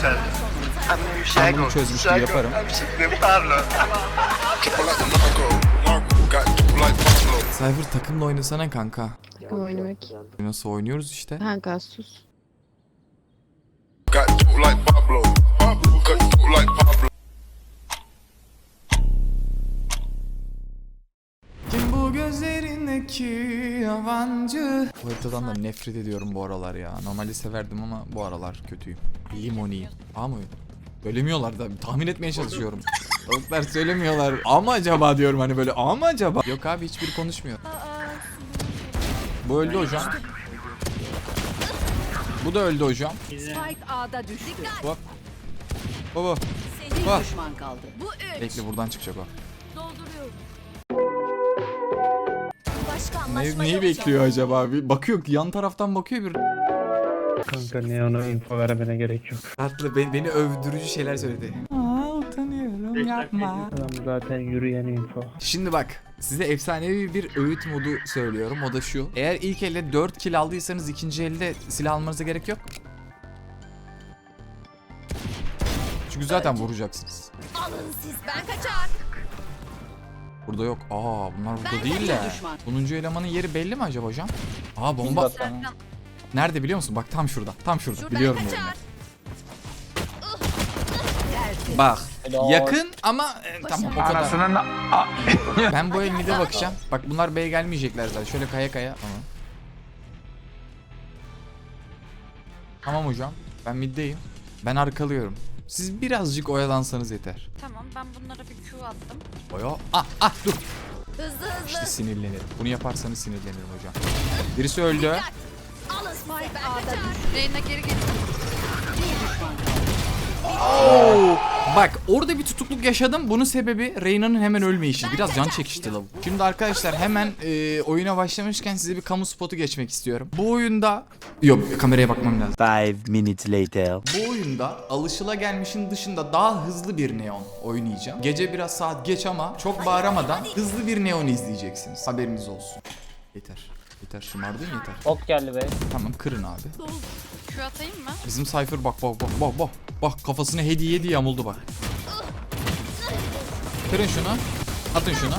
sen. Ben bunu çözmüş gibi yaparım. Triple like the narco. Narco got triple like Pablo. Cypher takımla oynasana kanka. Oynamak. Nasıl oynuyoruz işte. Kanka sus. Got triple like Pablo. Pablo got triple like Pablo. Gözlerindeki yabancı? Bu haritadan da nefret ediyorum bu aralar ya. Normalde severdim ama bu aralar kötüyüm. Limoni. A mı? Söylemiyorlar da tahmin etmeye çalışıyorum. Tavuklar söylemiyorlar. Ama acaba diyorum hani böyle ama acaba. Yok abi hiçbiri konuşmuyor. Bu öldü hocam. Bu da öldü hocam. Spike A'da düştü. Bak. Baba. Bak. düşman kaldı. Bu üç. Bekle buradan çıkacak o. Ne, neyi bekliyor acaba? Bir bakıyor yan taraftan bakıyor bir. Kanka Neon'a info vermene gerek yok. Tatlı beni, beni övdürücü şeyler söyledi. Aa utanıyorum yapma. Adam zaten yürüyen info. Şimdi bak size efsanevi bir öğüt modu söylüyorum. O da şu. Eğer ilk elde 4 kill aldıysanız ikinci elde silah almanıza gerek yok. Çünkü zaten vuracaksınız. Alın siz ben kaçar. Burada yok. Aa bunlar burada değil de. düşman. Bununcu elemanın yeri belli mi acaba hocam? Aa bomba. Nerede biliyor musun? Bak tam şurada. Tam şurada. Biliyorum yerini. Bak. Yakın ama e, tamam o kadar. ben bu el mid'e bakacağım. Bak bunlar B'ye gelmeyecekler zaten. Şöyle kaya kaya. Tamam. Tamam hocam. Ben mid'deyim. Ben arkalıyorum. Siz birazcık oyalansanız yeter. Tamam ben bunlara bir Q attım. Oya. Ah ah dur. Hızlı hızlı. İşte sinirlenirim. Bunu yaparsanız sinirlenirim hocam. Birisi öldü. Alın ben kaçar. Reyna geri geliyor. Oo, bak orada bir tutukluk yaşadım. Bunun sebebi Reyna'nın hemen ölmeyişi. Biraz can çekişti lavuk. Şimdi arkadaşlar hemen e, oyuna başlamışken size bir kamu spotu geçmek istiyorum. Bu oyunda... Yok kameraya bakmam lazım. Five minutes later. Bu oyunda alışılagelmişin dışında daha hızlı bir neon oynayacağım. Gece biraz saat geç ama çok bağıramadan hızlı bir neon izleyeceksiniz. Haberiniz olsun. Yeter. Yeter şımardın yeter. Ok geldi be. Tamam kırın abi. Q atayım mı? Bizim Cypher bak bak bak bak bak. Bak kafasına hediye hediye yamuldu bak. Kırın şunu. Atın şunu.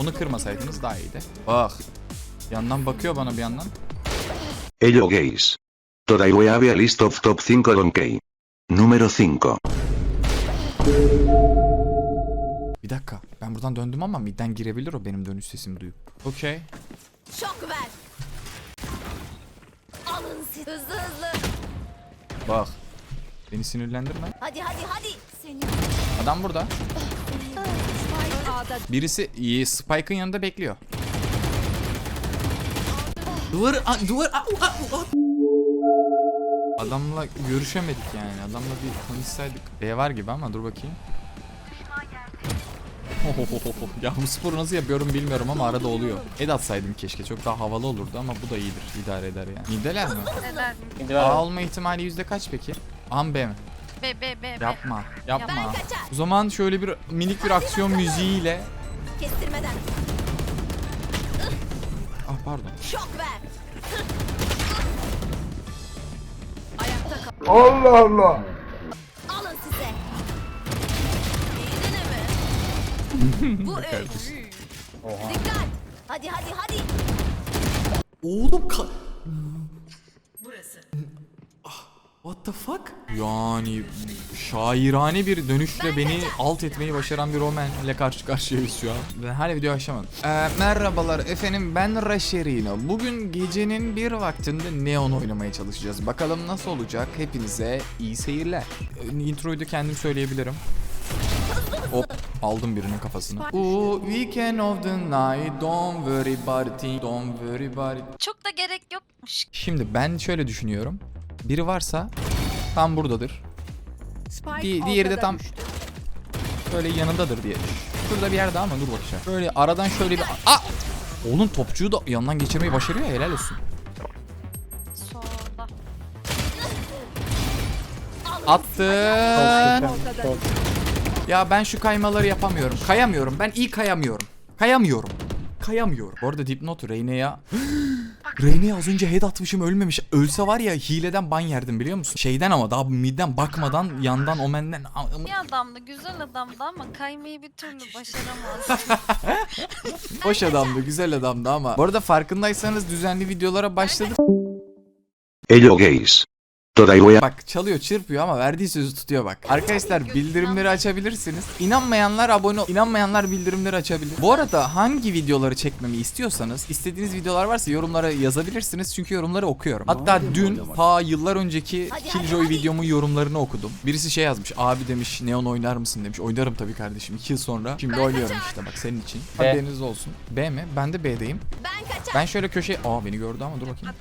Onu kırmasaydınız daha iyiydi. Bak. Yandan bakıyor bana bir yandan. Hello gays. Today we have a list of top 5 on K. Número 5. Bir dakika. Ben buradan döndüm ama midden girebilir o benim dönüş sesimi duyup. Okey. Şok ver. Hızlı hızlı. Bak. Beni sinirlendirme. Hadi hadi hadi. Seni. Adam burada. Birisi iyi, Spike'ın yanında bekliyor. Duvar, a, duvar, a, a, a. Adamla görüşemedik yani. Adamla bir konuşsaydık. B var gibi ama dur bakayım. Ya bu sporu nasıl yapıyorum bilmiyorum ama arada oluyor. Ed atsaydım keşke çok daha havalı olurdu ama bu da iyidir idare eder yani. Nideler mi? Neler? A olma ihtimali yüzde kaç peki? A mı B mi? B B B B. Yapma. Yapma. O zaman şöyle bir minik bir aksiyon müziğiyle kestirmeden. Ah pardon. Şok ver. Alın Bu üç. Dikkat. Hadi hadi hadi. Oğlum ka... Burası. What the fuck? Yani şairane bir dönüşle beni alt etmeyi başaran bir Roman ile karşı karşıyayız şu an. Ben hala video açamadım. Ee, merhabalar efendim ben Raşerino. Bugün gecenin bir vaktinde Neon oynamaya çalışacağız. Bakalım nasıl olacak? Hepinize iyi seyirler. Ee, Introyu da kendim söyleyebilirim. Hop aldım birinin kafasını. Ooh, weekend of the night, don't worry about it, don't worry about it. Çok da gerek yokmuş. Şimdi ben şöyle düşünüyorum. Biri varsa tam buradadır. Spike Di- diğeri de tam düştü. böyle yanındadır diye. Şurada bir yerde ama dur bakacağım. Böyle aradan şöyle bir... Aa! Oğlum topçuyu da yandan geçirmeyi başarıyor ya helal olsun. Solda. Attın. Sol. Ya ben şu kaymaları yapamıyorum. Kayamıyorum. Ben iyi kayamıyorum. Kayamıyorum. Kayamıyorum. Bu arada dipnot Reyne'ya Reyne'ye az önce head atmışım ölmemiş. Ölse var ya hileden ban yerdim biliyor musun? Şeyden ama daha midden bakmadan yandan omenden. İyi adamdı, güzel adamdı ama kaymayı bir türlü başaramaz. Hoş adamdı, güzel adamdı ama. Bu arada farkındaysanız düzenli videolara başladık. Ello gays. Bak çalıyor çırpıyor ama verdiği sözü tutuyor bak. Arkadaşlar bildirimleri açabilirsiniz. İnanmayanlar abone ol. İnanmayanlar bildirimleri açabilir. Bu arada hangi videoları çekmemi istiyorsanız istediğiniz videolar varsa yorumlara yazabilirsiniz. Çünkü yorumları okuyorum. Hatta dün ta yıllar önceki Killjoy videomun yorumlarını okudum. Birisi şey yazmış. Abi demiş Neon oynar mısın demiş. Oynarım tabii kardeşim. 2 yıl sonra. Şimdi oynuyorum işte bak senin için. B. Haberiniz olsun. B mi? Ben de B'deyim. Ben. Ben şöyle köşeye... Aa beni gördü ama dur bakayım.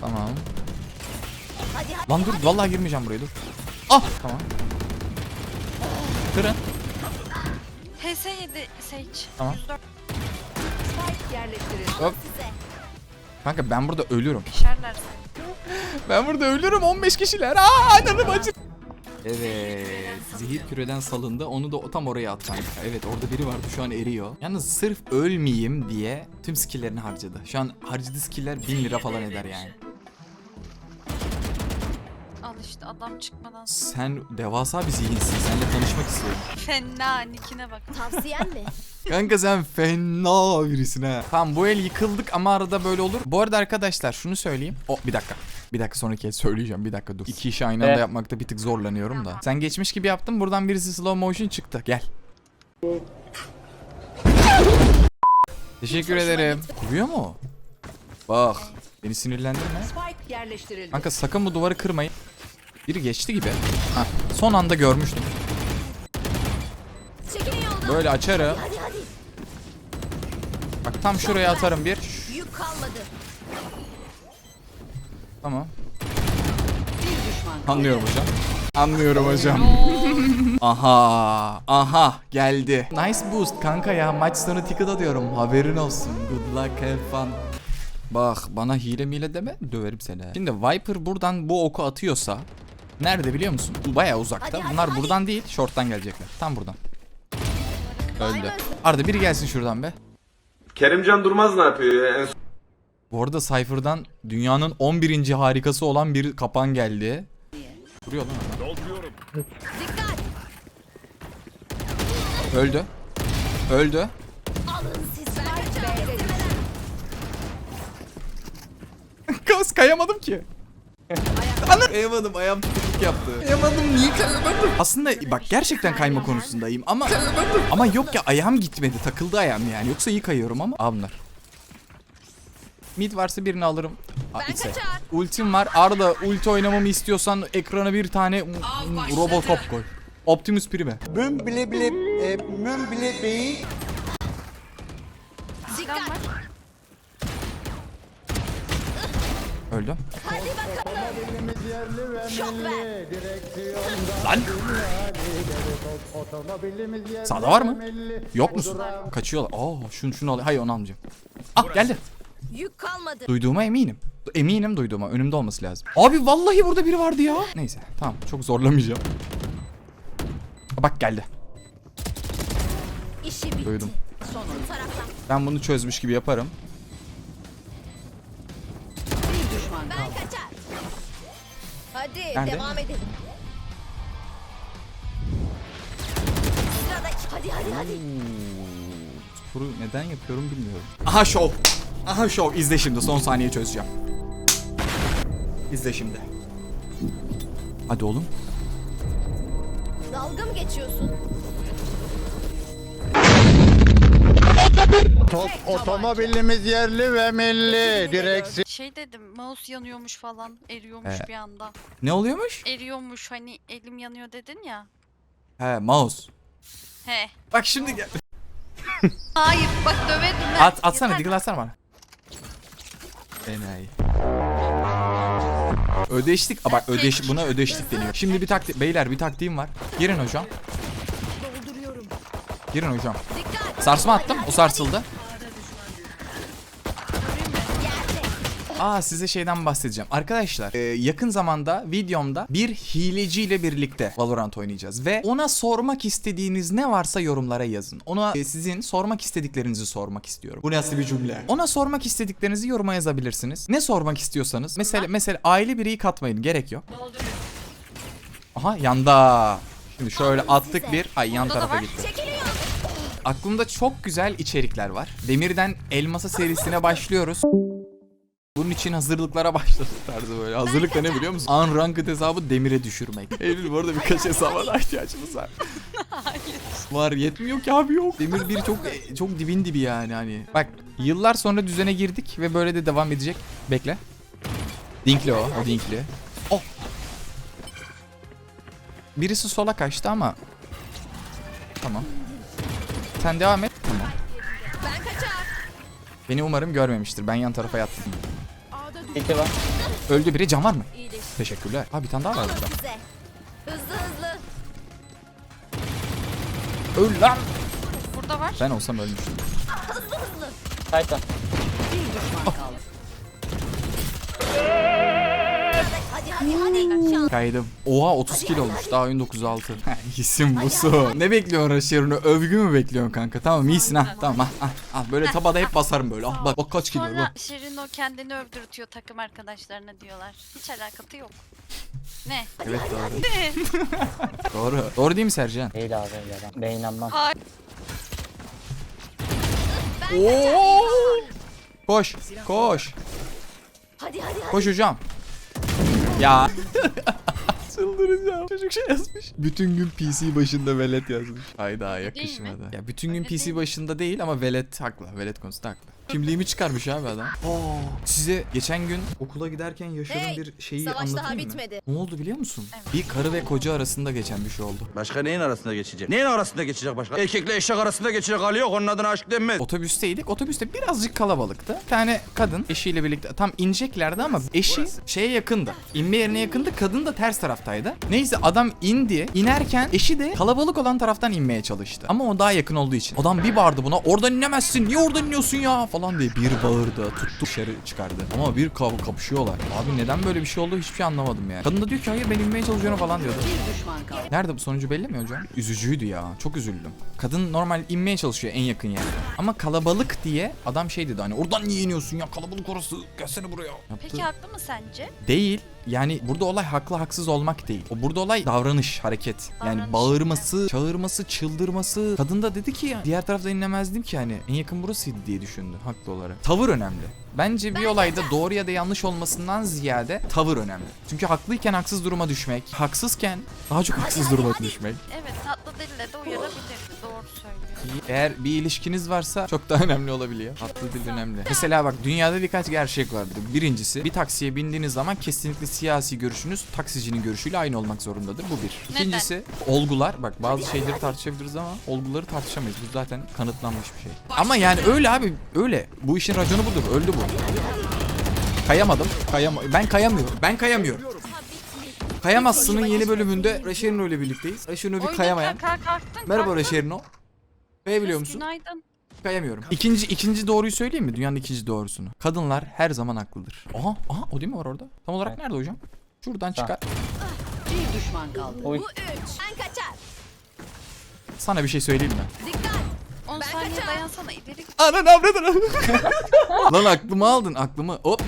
Tamam. Hadi hadi. Lan dur vallahi girmeyeceğim buraya dur. Ah tamam. Kırın. HS7 Sage. Tamam. 104 Spike yerleştirildi. Hop. Kanka ben burada ölürüm. işerler. Ben burada ölürüm 15 kişiler. Aa canım acı. Evet. Zehir küreden salındı. Onu da tam oraya at kanka. Evet orada biri vardı şu an eriyor. Yalnız sırf ölmeyeyim diye tüm skill'lerini harcadı. Şu an harcadığı skill'ler 1000 lira falan eder yani. İşte adam çıkmadan. Sen devasa bir zihinsin. Seninle tanışmak istiyorum. Fena nickine bak. Tavsiyen mi? Kanka sen fena birisin ha. Tamam bu el yıkıldık ama arada böyle olur. Bu arada arkadaşlar şunu söyleyeyim. O bir dakika. Bir dakika sonraki el söyleyeceğim. Bir dakika dur. İki işi aynı anda Evet. yapmakta bir tık zorlanıyorum da. Sen geçmiş gibi yaptın. Buradan birisi slow motion çıktı. Gel. Teşekkür ederim. Kuruyor mu? Bak. Beni sinirlendirme. Spike yerleştirildi. Kanka sakın bu duvarı kırmayın. Biri geçti gibi. Hah, son anda görmüştüm. Böyle açarım. Bak tam şuraya atarım bir. Tamam. Anlıyorum hocam. Anlıyorum hocam. aha, aha geldi. Nice boost kanka ya. Maç sonu ticket atıyorum. Haberin olsun. Good luck, have fun. Bak bana hile mile deme döverim seni. Şimdi Viper buradan bu oku atıyorsa nerede biliyor musun? Baya uzakta. Bunlar hadi. buradan değil, short'tan gelecekler. Tam buradan. Öldü. Arda biri gelsin şuradan be. Kerimcan Durmaz ne yapıyor ya? En Bu arada Cypher'dan dünyanın 11. harikası olan bir kapan geldi. Vuruyor lan adam. Dikkat. Öldü. Öldü. Kas kayamadım ki. Ana kayamadım ayağım tutukluk yaptı. Kayamadım niye kayamadım? Aslında bak gerçekten kayma konusundayım ama ama yok ya ayağım gitmedi takıldı ayağım yani yoksa iyi kayıyorum ama. Aa bunlar. Mid varsa birini alırım. Aa, Ben içse. Ultim var. Arda ulti oynamamı istiyorsan ekrana bir tane Robocop koy. Optimus Prime. Müm bile bile e, müm bile beyi Dikkat. Öldü. Hadi bakalım. Şok ver. Lan. Sağda var mı? Yok musun? Kaçıyorlar. Aa şunu şunu al. Hayır onu almayacağım. Ah geldi. Yük kalmadı. Duyduğuma eminim. Eminim duyduğuma. Önümde olması lazım. Abi vallahi burada biri vardı ya. Neyse tamam çok zorlamayacağım. Bak geldi. İşi bitti. Duydum. Son taraftan. Ben bunu çözmüş gibi yaparım. Hadi Nerede? devam edelim. Sırada. Hadi hadi hadi. Sporu neden yapıyorum bilmiyorum. Aha şov. Aha şov. İzle şimdi son saniye çözeceğim. İzle şimdi. Hadi oğlum. Dalga mı geçiyorsun? otomobilimiz yerli ve milli direksiyon Şey dedim mouse yanıyormuş falan eriyormuş Ee. bir anda. Ne oluyormuş? Eriyormuş hani elim yanıyor dedin ya. He mouse. He. Bak şimdi gel. Hayır bak döverim. ben. At, atsana Yeter. diggle atsana bana. Enayi. Ödeştik. Aa, bak ödeş buna ödeştik deniyor. Şimdi bir taktik beyler bir taktiğim var. Girin hocam. Dolduruyorum. Girin hocam. Dikkat. Sarsma attım. O sarsıldı. Aa size şeyden bahsedeceğim. Arkadaşlar e, yakın zamanda videomda bir hileciyle birlikte Valorant oynayacağız. Ve ona sormak istediğiniz ne varsa yorumlara yazın. Ona e, sizin sormak istediklerinizi sormak istiyorum. Bu nasıl bir cümle? Ona sormak istediklerinizi yoruma yazabilirsiniz. Ne sormak istiyorsanız. Mesela mesela aile bireyi katmayın. Gerek yok. Aha yanda. Şimdi şöyle attık bir. Ay yan tarafa gitti. Aklımda çok güzel içerikler var. Demirden Elmasa serisine başlıyoruz. Bunun için hazırlıklara başladık tarzı böyle. Hazırlık da ne biliyor musun? Unranked hesabı demire düşürmek. Eylül bu arada birkaç hesaba da ihtiyacımız var. Var yetmiyor ki abi yok. Demir bir çok çok dibin dibi yani hani. Bak yıllar sonra düzene girdik ve böyle de devam edecek. Bekle. Dinkli o, o Dinkli. Oh. Birisi sola kaçtı ama. Tamam. Sen devam et. Tamam. Ben kaçar. Beni umarım görmemiştir. Ben yan tarafa yattım. İki var. Öldü biri. Can var mı? Teşekkürler. Ha bir tane daha var burada. Hızlı hızlı. Öl lan. Burada var. Ben olsam ölmüştüm. Titan. Hadi hadi hadi. Kaydım. Oha 30 kill olmuş. Daha oyun 9-6. İyisin busu. Ne bekliyorsun Raşer'ını? Övgü mü bekliyorsun kanka? Tamam iyisin ha. Tamam ah, ah, ah. Böyle tabada hep basarım böyle. Ah bak bak kaç var Sonra bak. Şirin o kendini övdürtüyor takım arkadaşlarına diyorlar. Hiç alakası yok. Ne? Evet doğru. doğru. Doğru değil mi Sercan? Değil abi ya ben. Ben inanmam. Ay. Oo! Koş. Koş. Hadi hadi hadi. Koş hocam. Ya. Çıldıracağım. Çocuk şey yazmış. Bütün gün PC başında velet yazmış. Hayda yakışmadı. Ya bütün gün PC başında değil ama velet haklı. Velet konusunda haklı. Kimliğimi çıkarmış abi adam. Size geçen gün okula giderken yaşadığım Hey, bir şeyi savaş daha anlatayım mı? bitmedi. Ne oldu biliyor musun? Evet. Bir karı ve koca arasında geçen bir şey oldu. Başka neyin arasında geçecek? Neyin arasında geçecek başka? Erkekle eşek arasında geçecek hali yok. Onun adına aşk denmez. Otobüsteydik. Otobüste birazcık kalabalıktı. Bir tane kadın eşiyle birlikte tam ineceklerdi ama eşi şeye yakındı. İnme yerine yakındı. Kadın da ters taraftaydı. Neyse adam indi. İnerken eşi de kalabalık olan taraftan inmeye çalıştı. Ama o daha yakın olduğu için. Adam bir bağırdı buna. Oradan inemezsin. Niye oradan iniyorsun ya? Falan diye bir bağırdı. Tuttu dışarı çıkardı. Ama bir kav kapışıyorlar. Abi neden böyle bir şey oldu hiçbir şey anlamadım yani. Kadın da diyor ki hayır ben inmeye çalışıyorum falan diyordu. Nerede bu sonucu belli mi hocam? Üzücüydü ya. Çok üzüldüm. Kadın normal inmeye çalışıyor en yakın yerde. Ama kalabalık diye adam şey dedi hani oradan niye iniyorsun ya kalabalık orası gelsene buraya. Yaptı. Peki haklı mı sence? Değil. Yani burada olay haklı haksız olmak değil. O burada olay davranış, hareket. Yani bağırması, çağırması, çıldırması. Kadın da dedi ki ya diğer tarafta inemezdim ki hani en yakın burasıydı diye düşündü haklı olarak. Tavır önemli. Bence bir olayda doğru ya da yanlış olmasından ziyade tavır önemli. Çünkü haklıyken haksız duruma düşmek, haksızken daha çok haksız duruma düşmek. Evet tatlı dille de uyarabilirdi. Doğru söylüyor. Eğer bir ilişkiniz varsa çok daha önemli olabiliyor. Tatlı dil önemli. Mesela bak dünyada birkaç gerçek vardır. Birincisi bir taksiye bindiğiniz zaman kesinlikle siyasi görüşünüz taksicinin görüşüyle aynı olmak zorundadır. Bu bir. Neden? İkincisi olgular. Bak bazı şeyleri tartışabiliriz ama olguları tartışamayız. Bu zaten kanıtlanmış bir şey. Ama yani öyle abi öyle. Bu işin raconu budur. Öldü bu. Kayamadım. Kayam ben kayamıyorum. Ben kayamıyorum. Kayamazsın'ın yeni bölümünde Reşerino ile birlikteyiz. Reşerino bir kayamayan. kalktın, Merhaba. Reşerino. Kayabiliyor musun? Günaydın. Kayamıyorum. İkinci ikinci doğruyu söyleyeyim mi? Dünyanın ikinci doğrusunu. Kadınlar her zaman haklıdır. Aha, aha o değil mi var orada? Tam olarak nerede hocam? Şuradan çıkar. Oy. Bu üç. Ben kaçar. Sana bir şey söyleyeyim mi? Dikkat. 10 Ben saniye kaçar. dayansana ileri. Ananı avradını. Lan aklımı aldın aklımı. Hop.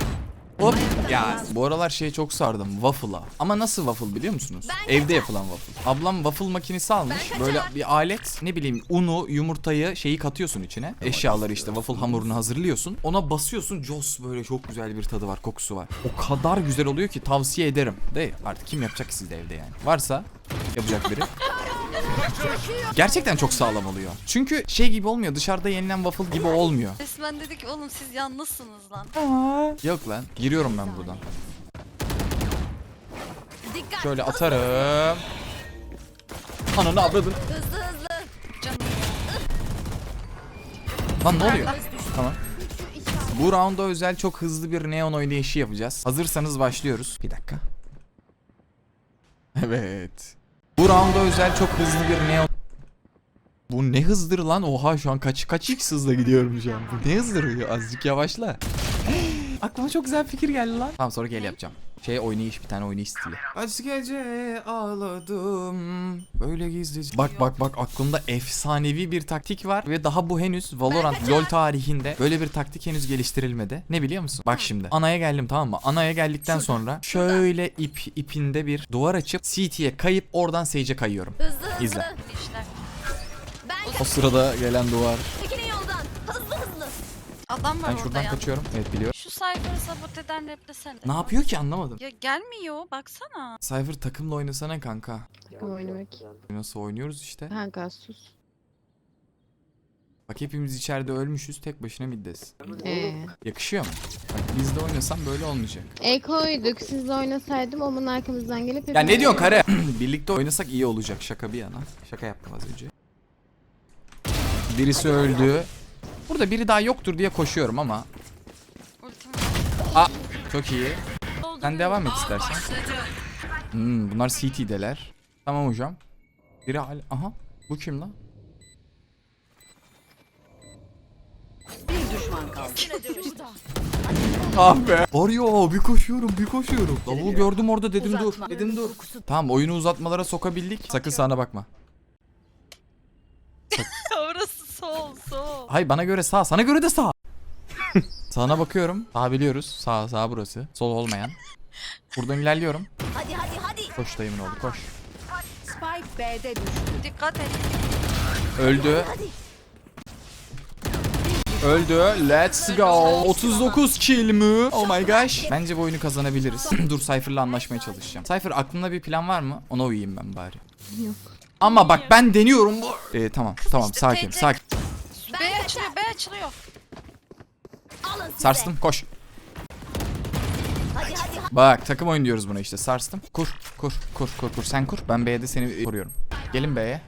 Hop. Ya bu aralar şeye çok sardım. Waffle'a. Ama nasıl waffle biliyor musunuz? Ben Evde yapılan waffle. Ablam waffle makinesi almış. Ben Böyle bir alet. Ne bileyim unu, yumurtayı şeyi katıyorsun içine. Eşyaları işte waffle hamurunu hazırlıyorsun. Ona basıyorsun. Jos böyle çok güzel bir tadı var. Kokusu var. O kadar güzel oluyor ki tavsiye ederim. De artık kim yapacak ki sizde evde yani. Varsa yapacak biri. Gerçekten çok sağlam oluyor. Çünkü şey gibi olmuyor. Dışarıda yenilen waffle gibi olmuyor. Resmen dedi ki oğlum siz yalnızsınız lan. Yok lan. Giriyorum ben buradan. Şöyle atarım. Ananı avradın. Hızlı hızlı. Lan ne oluyor? Tamam. Bu rounda özel çok hızlı bir neon oynayışı yapacağız. Hazırsanız başlıyoruz. Bir dakika. Evet. Bu rounda özel çok hızlı bir neon... Bu ne hızdır lan? Oha şu an kaç kaç x hızla gidiyorum şu an. Bu ne hızdır? Azıcık yavaşla. Aklıma çok güzel fikir geldi lan. Tamam sonra gel yapacağım. Şey oynayış bir tane oynayış stili. Kaç gece ağladım böyle gizlice. Bak bak bak aklımda efsanevi bir taktik var ve daha bu henüz Valorant LoL tarihinde böyle bir taktik henüz geliştirilmedi. Ne biliyor musun? Bak şimdi anaya geldim tamam mı? Anaya geldikten sonra şöyle ip ipinde bir duvar açıp CT'ye kayıp oradan Sage'e kayıyorum. Hızlı hızlı. İzle. O sırada gelen duvar. çekilin yoldan. Hızlı hızlı. Adam var Ben orada şuradan ya. kaçıyorum. Evet biliyorum. Şu sayfanı sabote replesene. Ne yapıyor ki anlamadım. Ya gelmiyor baksana. Cypher takımla oynasana kanka. oynamak. Nasıl oynuyoruz işte. Kanka sus. Bak hepimiz içeride ölmüşüz tek başına middes. Ee. Yakışıyor mu? Bak biz de oynasam böyle olmayacak. Eko'yduk. Sizle oynasaydım onun arkamızdan gelip... Ya ne diyorsun kare? Birlikte oynasak iyi olacak şaka bir yana. Şaka yaptım az önce. Birisi öldü. Burada biri daha yoktur diye koşuyorum ama. Aa çok iyi. Sen devam et istersen. Hmm, bunlar CT'deler. Tamam hocam. Biri hal... Aha. Bu kim lan? Ah be. Arıyor bir koşuyorum bir koşuyorum. Lavuğu gördüm orada dedim dur. Dedim dur. Tamam oyunu uzatmalara sokabildik. Sakın sağına bakma. Orası sol sol. Hayır bana göre sağ. Sana göre de sağ. Sağına bakıyorum. Sağ biliyoruz. Sağ sağ burası. Sol olmayan. Buradan ilerliyorum. Hadi hadi hadi. Koş dayımın oğlu koş. Spike B'de düştü. Dikkat et. Öldü. Öldü. Let's go. 39 kill mü? Oh my gosh. Bence bu oyunu kazanabiliriz. Dur Cypher'la anlaşmaya çalışacağım. Cypher aklında bir plan var mı? Ona uyuyayım ben bari. Yok. Ama bak ben deniyorum. Ee, tamam tamam sakin sakin. Açılıyor. Sarstım koş. Hadi hadi. Bak takım oyun diyoruz buna işte sarstım. Kur kur kur kur kur sen kur. Ben B'de seni koruyorum. Gelin B'ye.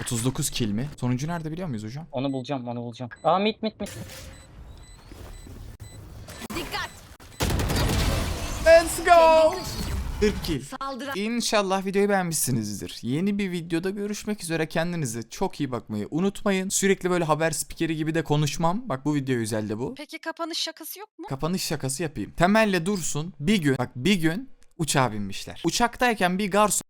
39 kill mi? Sonuncu nerede biliyor muyuz hocam? Onu bulacağım onu bulacağım. Aa mit mit mit. Dikkat. Let's go. 40 kill. Saldıran. İnşallah videoyu beğenmişsinizdir. Yeni bir videoda görüşmek üzere. Kendinize çok iyi bakmayı unutmayın. Sürekli böyle haber spikeri gibi de konuşmam. Bak bu video güzel de bu. Peki kapanış şakası yok mu? Kapanış şakası yapayım. Temelle dursun. Bir gün bak bir gün uçağa binmişler. Uçaktayken bir garson